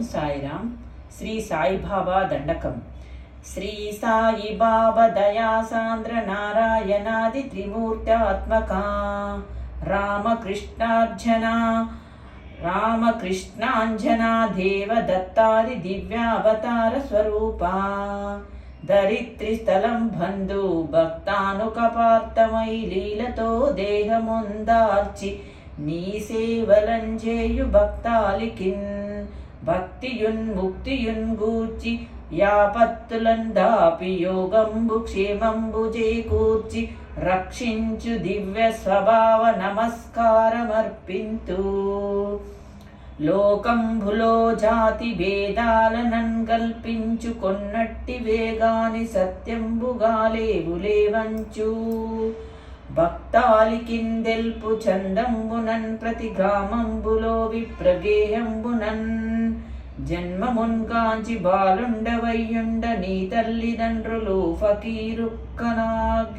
సాయిరామ్ శ్రీ సాయిబాబా దండకం. శ్రీ సాయిబాబా దయా సాంద్ర నారాయణాది త్రిమూర్త్యాత్మక రామకృష్ణార్జన రామకృష్ణాంజనా దేవ దత్తాది దివ్యావతార స్వరూపా. ధరిత్రి స్థలం బంధు భక్తానుకపార్తమై లీలతో దేహముందార్చి నీ సేవలంజేయు భక్తాలికిన్. భక్తియున్ ముక్తియున్ గూర్చి యాపత్తులన్ దాపి యోగంబు క్షేమంబు చేకూర్చి రక్షించు దివ్య స్వభావ నమస్కారమర్పింతు. లోకంబులో జాతి భేదాలనన్ కల్పించు కొన్నట్టి వేగాని సత్యంబుగా లేవు లేవంచు. భక్తాలికిందెల్పు చందంబునన్ ప్రతి గ్రామంబులో విప్రగేహంబునన్ జన్మమున్గాంచి బాలుండవయ్యుండ నీ తల్లిదండ్రులు ఫకీరుక్కనాగ్.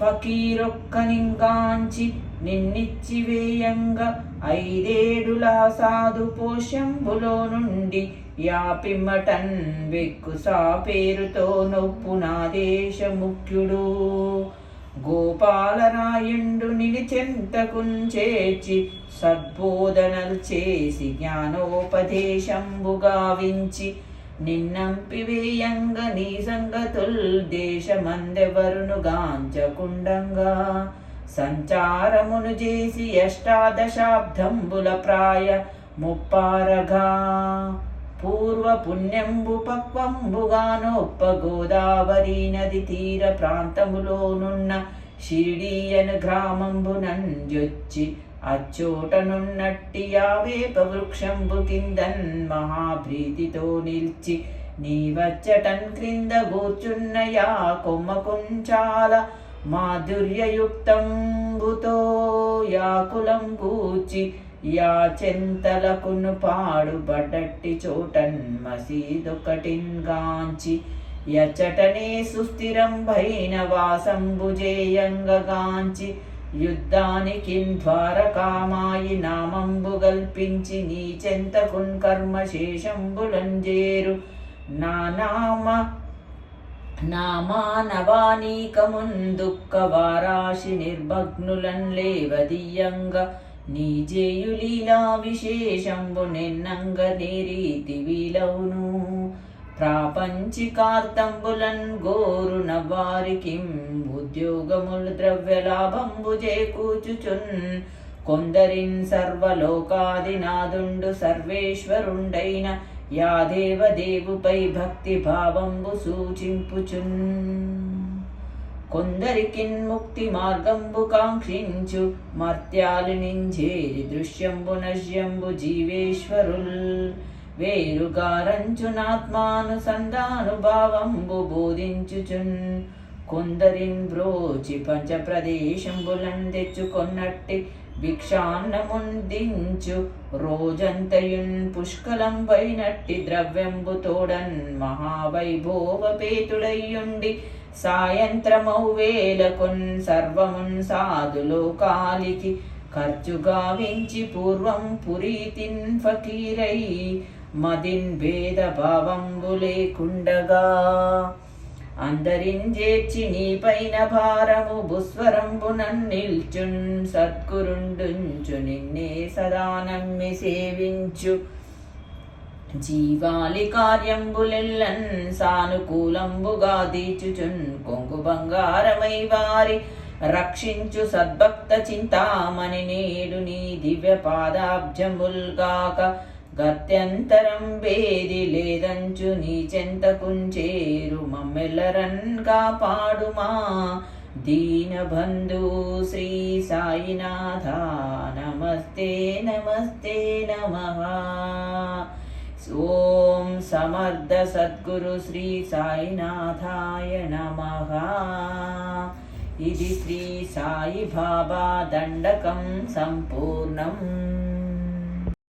ఫకీరొక్కనింగాంచి నిన్నిచ్చి వేయంగా ఐదేడులా సాధు పోషంబులో నుండి యాపిమ్మటన్ వెక్కు సా పేరుతో నొప్పు నా దేశ ముఖ్యుడు గోపాలరాయుండు నిలిచెంతకుంచేర్చి సద్బోధనలు చేసి జ్ఞానోపదేశంబుగావించి నిన్నంపివేయంగ నీ సంగతుల్ దేశమందెవరును గాంచకుండంగా సంచారమును చేసి అష్టాదశాబ్దంబుల ప్రాయ ముప్పారగా పూర్వ పుణ్యంబు పక్వంబుగానొప్ప గోదావరి నది తీర ప్రాంతములోనున్న షిరిడీయను గ్రామంబునంజొచ్చి అచ్చోటనున్నట్టి యావేప వృక్షంబు కిందన్ మహాప్రీతితో నిల్చి నీ వచ్చటన్ క్రింద కూర్చున్న యా కొమ్మ కొంచాల మాధుర్యయుక్తంబుతో యాకులం కూర్చి యా చెంతలకును పాడుబడట్టి చోటన్ మసీదొకటిన్ గాంచి యచటనే సుస్థిరం భైన వాసంబుజేయంగాంచి యుద్ధానికి ద్వారకామాయి నామంబు గల్పించి నీ చెంతకున్ కర్మశేషంబులంజేరు నా నామ నామానవానీకమున్ దుఃఖ వారాశి నిర్భగ్నులన్ లేవదీయంగా నీ జేయులీలా విశేషంబు నిన్నంగ నేరీతి వీలవును. ప్రాపంచికార్తంబులన్ గోరు నవారికి ఉద్యోగములు ద్రవ్యలాభంబు చేకూచుచున్. కొందరిన్ సర్వలోకాదినాదుండు సర్వేశ్వరుండైన యాదేవదేవుపై భక్తి భావంబు సూచింపుచున్. కొందరికి ముక్తి మార్గంబు కాంక్షించు మర్త్యాలు నింజేరి దృశ్యంబు నశ్యంబు జీవేశ్వరుల్ వేరుగారంచునాత్మానుసంధానుభావంబు బోధించుచున్ కొందరిన్ బ్రోచి పంచప్రదేశంబులం తెచ్చుకొన్నట్టి భిక్షాన్నముందించు రోజంతయున్ పుష్కలం పైనట్టి ద్రవ్యంబు తోడన్ మహావైభోవపేతుడయ్యుండి సాయంత్రమౌ వేలకున్ సర్వమున్ సాధులోకాలికి ఖర్చుగా వించి పూర్వం పురీతిన్ ఫకీరై మదిన్ భేద భావంబు లేకుండగా. అందరిన్ చేర్చి నీపైన భారము భుస్వరంబు నిల్చున్ సద్గురుండుంచు నిన్నే సదా నమ్మి సేవించు. జీవాలి కార్యంబులెల్లన్ సానుకూలంబుగా దీచుచున్ కొంగు బంగారమై వారి. రక్షించు సద్భక్త చింతామణి నేడు నీ దివ్య పాదాబ్జముల్గాక గత్యంతరం వేది లేదంచు నీ చెంతకుంచేరు మమ్మెల్లరన్ కాపాడుమా. దీనబంధు శ్రీ సాయినాథ నమస్తే నమస్తే నమః. ఓం సమర్థ సద్గురు శ్రీ సాయినాథాయ నమః. ఇది శ్రీ సాయి బాబా దండకం సంపూర్ణం.